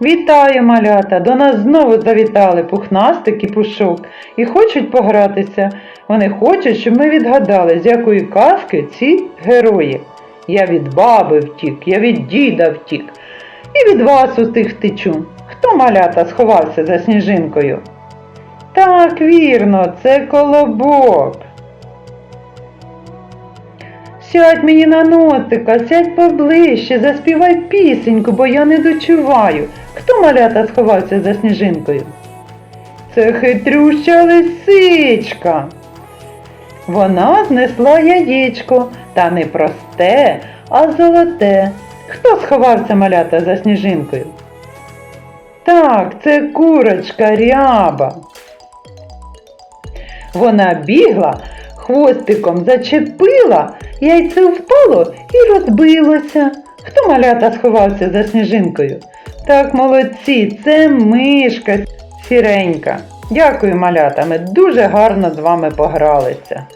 Вітаю, малята! До нас знову завітали пухнастик і пушок і хочуть погратися. Вони хочуть, щоб ми відгадали, з якої казки ці герої. Я від баби втік, я від діда втік. І від вас усіх втечу. Хто малята сховався за сніжинкою? Так, вірно, це колобок. Сядь мені на носика, сядь поближче, заспівай пісеньку, бо я не дочуваю. Хто малята сховався за сніжинкою? Це хитрюща лисичка. Вона знесла яєчко, та не просте, а золоте. Хто сховався малята за сніжинкою? Так, це курочка ряба. Вона бігла, хвостиком зачепила, яйце впало і розбилося. Хто малята сховався за сніжинкою? Так, молодці, це мишка сіренька. Дякую, малята, ми дуже гарно з вами погралися.